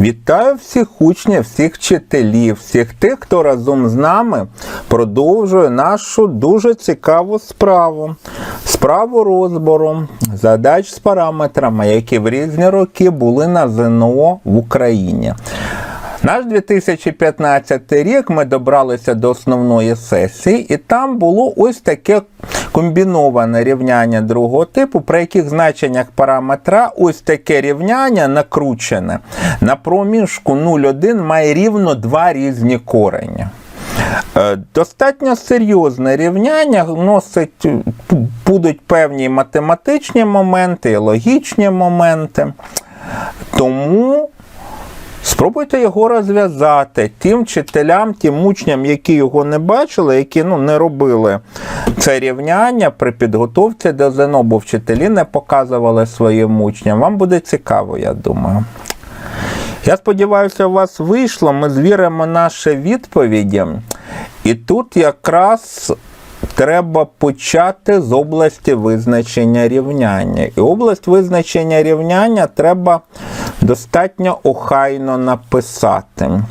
Вітаю всіх учнів, всіх вчителів, всіх тих, хто разом з нами продовжує нашу дуже цікаву справу. Справу розбору задач з параметрами, які в різні роки були на ЗНО в Україні. Наш 2015 рік ми добралися до основної сесії, і там було ось таке комбіноване рівняння другого типу, при яких значеннях параметра ось таке рівняння накручене на проміжку 0,1 має рівно два різні корені. Е, Достатньо серйозне рівняння носить, будуть певні математичні моменти, і логічні моменти. Тому Спробуйте його розв'язати тим вчителям, тим учням, які його не бачили, які ну, не робили це рівняння при підготовці до ЗНО, бо вчителі не показували своїм учням. Вам буде цікаво, я думаю. Я сподіваюся, у вас вийшло. Ми звіримо наші відповіді. І тут якраз треба почати з області визначення рівняння. І область визначення рівняння треба достатньо охайно написати.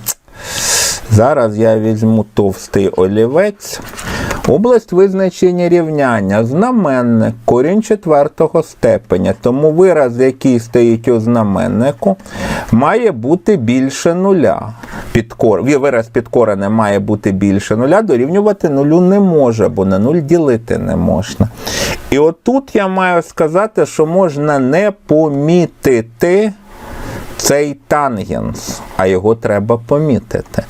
Зараз я візьму товстий олівець. Область визначення рівняння знаменник, корінь четвертого степеня. Тому вираз, який стоїть у знаменнику, має бути більше нуля. Підкор... Вираз підкорене має бути більше нуля, дорівнювати нулю не може, бо на нуль ділити не можна. І отут я маю сказати, що можна не помітити цей тангенс, а його треба помітити.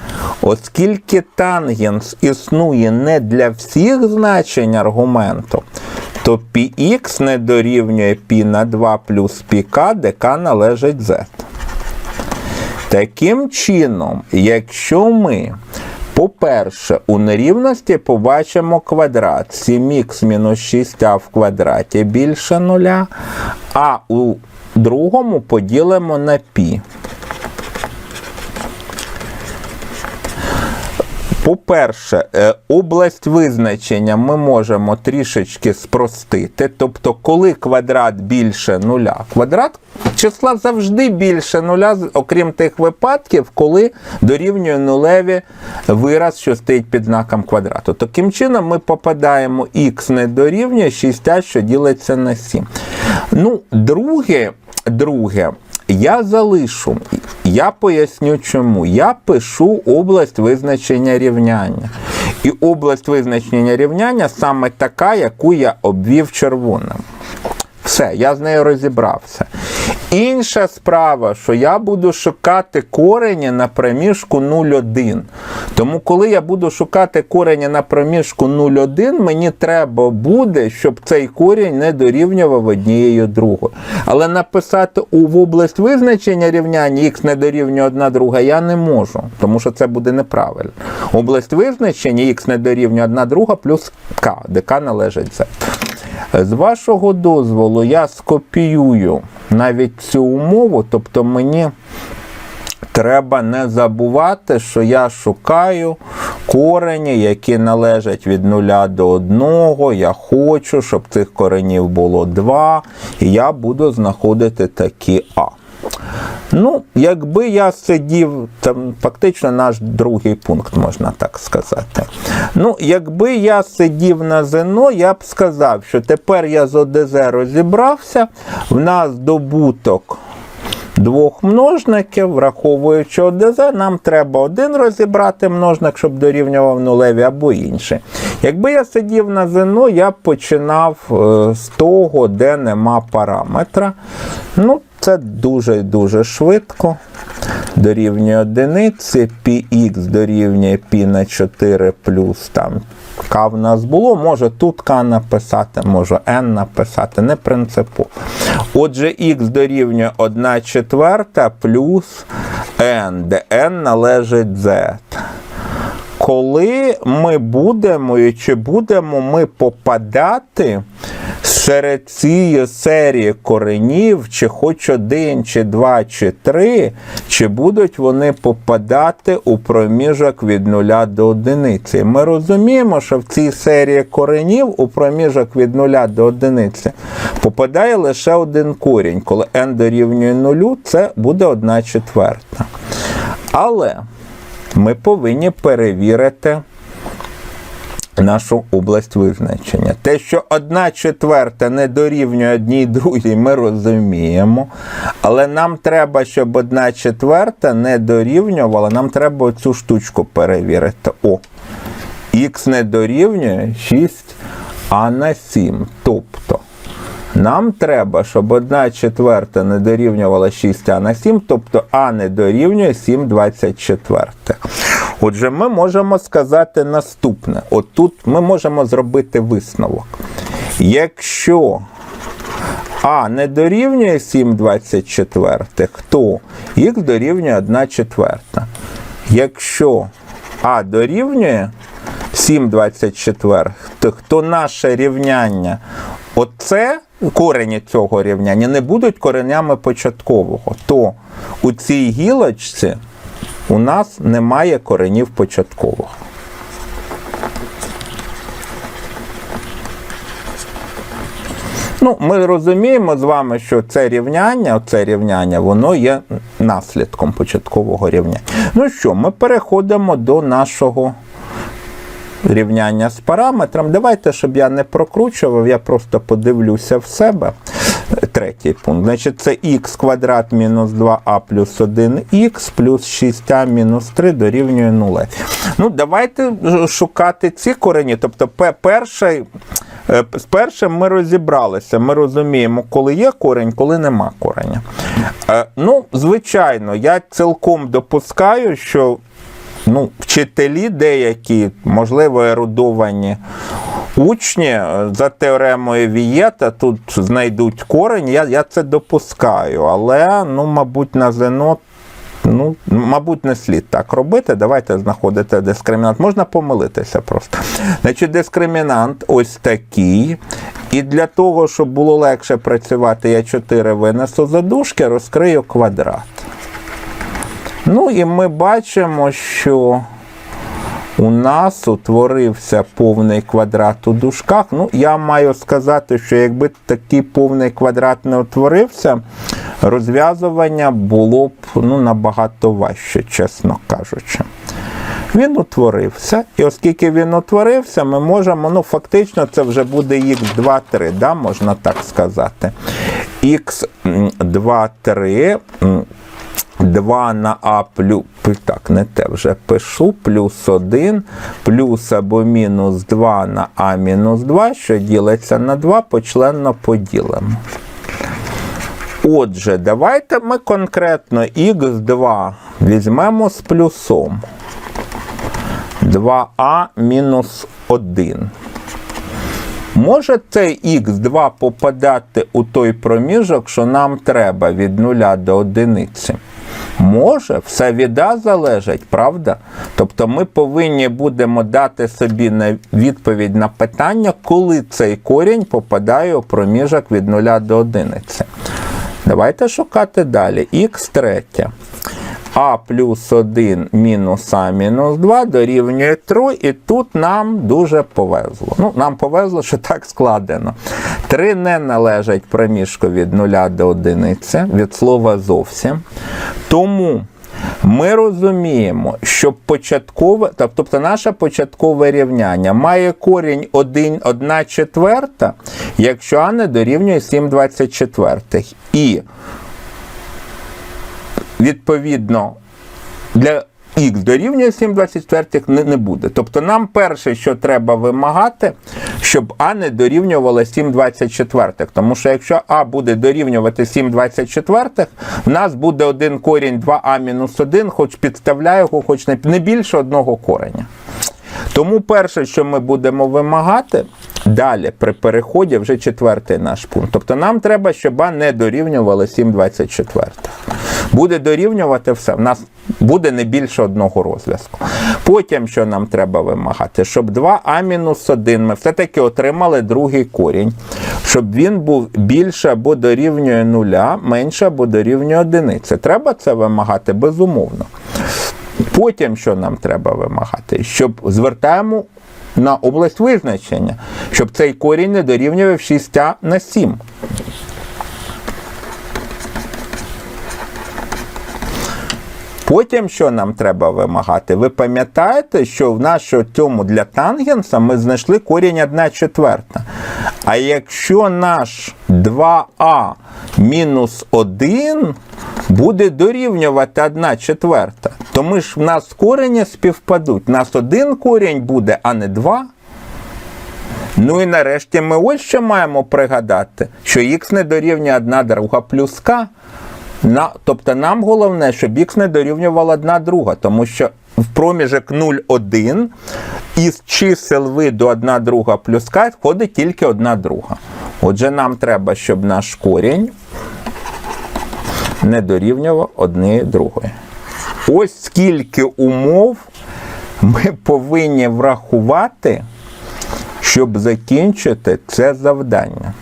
Оскільки тангенс існує не для всіх значень аргументу, то πx не дорівнює π на 2 плюс πk, де k належить z. Таким чином, якщо ми, по-перше, у нерівності побачимо квадрат 7х мінус 6а в квадраті більше нуля, а у другому поділимо на пі. По-перше, е, область визначення ми можемо трішечки спростити. Тобто, коли квадрат більше нуля, квадрат числа завжди більше нуля, окрім тих випадків, коли дорівнює нулеві вираз, що стоїть під знаком квадрату. Таким чином, ми попадаємо х не дорівнює 6, що ділиться на 7. Ну, друге, друге. Я залишу, я поясню чому. Я пишу область визначення рівняння. І область визначення рівняння саме така, яку я обвів червоним. Все, я з нею розібрався. Інша справа, що я буду шукати корені на проміжку 0,1. Тому, коли я буду шукати корені на проміжку 0,1, мені треба буде, щоб цей корінь не дорівнював однією другою. Але написати у в область визначення рівняння х не дорівнює одна друга я не можу, тому що це буде неправильно. Область визначення х не дорівнює одна друга плюс k, де k належить z. З вашого дозволу я скопіюю навіть цю умову, тобто мені треба не забувати, що я шукаю корені, які належать від 0 до 1. Я хочу, щоб цих коренів було 2, і я буду знаходити такі А. Ну, якби я сидів, там фактично наш другий пункт, можна так сказати. Ну, якби я сидів на ЗНО, я б сказав, що тепер я з ОДЗ розібрався, в нас добуток двох множників, враховуючи ОДЗ, нам треба один розібрати множник, щоб дорівнював нулеві або інший. Якби я сидів на ЗНО, я б починав е, з того, де нема параметра. Ну, це дуже і дуже швидко. Дорівнює одиниці, px дорівнює π на 4 плюс там k в нас було. Може тут k написати, може n написати, не принципово. Отже, x дорівнює 1 четверта плюс n, де n належить z. Коли ми будемо і чи будемо ми попадати серед цієї серії коренів, чи хоч один, чи два, чи три, чи будуть вони попадати у проміжок від нуля до одиниці. Ми розуміємо, що в цій серії коренів у проміжок від нуля до одиниці попадає лише один корінь. Коли n дорівнює нулю, це буде одна четверта. Але ми повинні перевірити нашу область визначення. Те, що одна четверта не дорівнює одній другій, ми розуміємо. Але нам треба, щоб одна четверта не дорівнювала, нам треба цю штучку перевірити. О, х не дорівнює 6 а на 7. Тобто. Нам треба, щоб 1 четверта не дорівнювала 6 а на 7, тобто а не дорівнює 7 24. Отже, ми можемо сказати наступне. От тут ми можемо зробити висновок. Якщо а не дорівнює 7 24, то х дорівнює 1 четверта. Якщо а дорівнює 7 24, то наше рівняння, оце корені цього рівняння не будуть коренями початкового, то у цій гілочці у нас немає коренів початкового. Ну, ми розуміємо з вами, що це рівняння, це рівняння, воно є наслідком початкового рівняння. Ну що, ми переходимо до нашого рівняння з параметром. Давайте, щоб я не прокручував, я просто подивлюся в себе. Третій пункт. Значить, це х квадрат мінус 2а плюс 1х плюс 6а мінус 3 дорівнює 0. Ну, давайте шукати ці корені. Тобто, перший. З першим ми розібралися, ми розуміємо, коли є корень, коли нема кореня. Ну, звичайно, я цілком допускаю, що ну, вчителі деякі, можливо, ерудовані учні за теоремою Вієта тут знайдуть корень. Я я це допускаю, але, ну, мабуть, на ЗНО Ну, мабуть, не слід так робити. Давайте знаходити дискримінант. Можна помилитися просто. Значить, дискримінант ось такий. І для того, щоб було легше працювати, я 4 винесу за дужки, розкрию квадрат. Ну і ми бачимо, що у нас утворився повний квадрат у дужках. Ну, я маю сказати, що якби такий повний квадрат не утворився, розв'язування було б ну, набагато важче, чесно кажучи. Він утворився, і оскільки він утворився, ми можемо, ну, фактично, це вже буде х2, 3, да, можна так сказати. Х2, 3. 2 на А плюс, так, не те вже пишу, плюс 1, плюс або мінус 2 на А мінус 2, що ділиться на 2, почленно поділимо. Отже, давайте ми конкретно х2 візьмемо з плюсом 2а мінус 1. Може цей х2 попадати у той проміжок, що нам треба від 0 до 1? Може, все віда залежить, правда? Тобто ми повинні будемо дати собі на відповідь на питання, коли цей корінь попадає у проміжок від 0 до 11. Давайте шукати далі. Х третє. А плюс 1 мінус А мінус 2 дорівнює 3, і тут нам дуже повезло. Ну, Нам повезло, що так складено. 3 не належать проміжку від 0 до 1, від слова зовсім. Тому ми розуміємо, що початкове, тобто наше початкове рівняння має корінь 1 1 четверта, якщо А не дорівнює 7 24. І відповідно для х дорівнює 7 24 не, не буде. Тобто нам перше, що треба вимагати, щоб А не дорівнювало 7 24. Тому що якщо А буде дорівнювати 7 24, в нас буде один корінь 2А-1, хоч підставляє його, хоч не, більше одного кореня. Тому перше, що ми будемо вимагати, далі при переході вже четвертий наш пункт. Тобто нам треба, щоб А не дорівнювало 7 24. Буде дорівнювати все. В нас буде не більше одного розв'язку. Потім, що нам треба вимагати, щоб 2а мінус 1 ми все-таки отримали другий корінь, щоб він був більше або дорівнює нуля, менше або дорівнює одиниці. Треба це вимагати безумовно. Потім, що нам треба вимагати, щоб звертаємо на область визначення, щоб цей корінь не дорівнював 6 на 7. Потім, що нам треба вимагати? Ви пам'ятаєте, що в нашому цьому для тангенса ми знайшли корінь 1 четверта. А якщо наш 2а мінус 1 буде дорівнювати 1 четверта, то ми ж в нас корені співпадуть. У нас один корінь буде, а не два. Ну і нарешті ми ось що маємо пригадати, що х не дорівнює 1 друга плюс k. На, тобто нам головне, щоб х не дорівнювала 1 друга, тому що в проміжок 0,1 із чисел виду 1 друга плюс k входить тільки 1 друга. Отже, нам треба, щоб наш корінь не дорівнював 1 другої. Ось скільки умов ми повинні врахувати, щоб закінчити це завдання.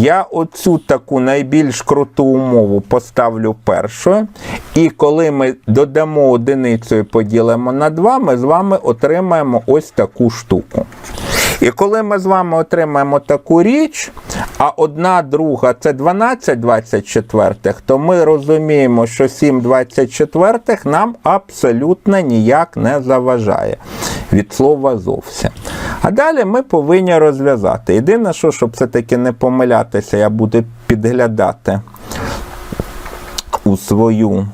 Я оцю таку найбільш круту умову поставлю першою. І коли ми додамо одиницю і поділимо на 2, ми з вами отримаємо ось таку штуку. І коли ми з вами отримаємо таку річ, а одна друга це 12 24, то ми розуміємо, що 7 24 нам абсолютно ніяк не заважає. Від слова зовсім. А далі ми повинні розв'язати. Єдине, що, щоб все-таки не помилятися, я буду підглядати у свою.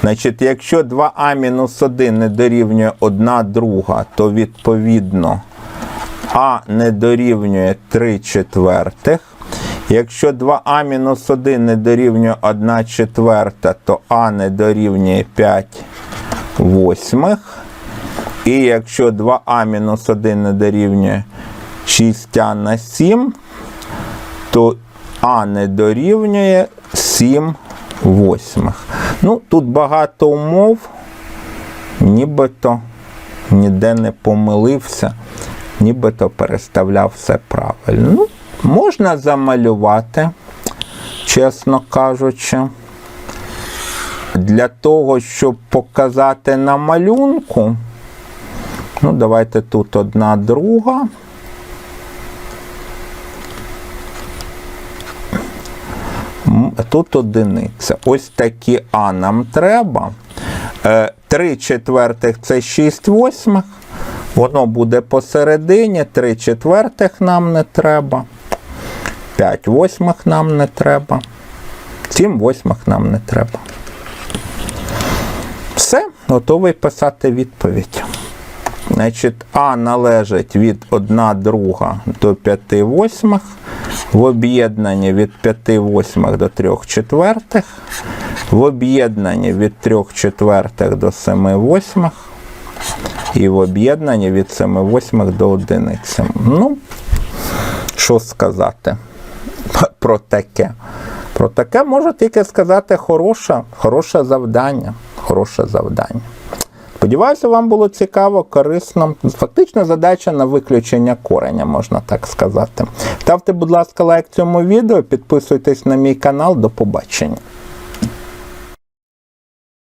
Значить, якщо 2а-1 не дорівнює 1 друга, то відповідно а не дорівнює 3 четвертих. Якщо 2а-1 не дорівнює 1 четверта, то а не дорівнює 5 восьмих. І якщо 2а мінус 1 не дорівнює 6 на 7, то а не дорівнює 7 восьмих. Ну, тут багато умов, нібито ніде не помилився, нібито переставляв все правильно. Ну, можна замалювати, чесно кажучи. Для того, щоб показати на малюнку, ну, давайте тут одна друга. Тут одиниця. Ось такі А нам треба. 3 четвертих це 6 восьмих. Воно буде посередині, 3 четвертих нам не треба. 5 восьмих нам не треба. 7 восьмих нам не треба. Все, готовий писати відповідь. Значить, А належить від 1 друга до 5 восьмих, в об'єднанні від 5 восьмих до 3 четвертих, в об'єднанні від 3 четвертих до 7 восьмих, і в об'єднанні від 7 восьмих до 1. Ну, що сказати про таке? Про таке можу тільки сказати хороше, хороше завдання. Хороше завдання. Сподіваюся, вам було цікаво, корисно. Фактично задача на виключення кореня, можна так сказати. Ставте, будь ласка, лайк цьому відео, підписуйтесь на мій канал. До побачення.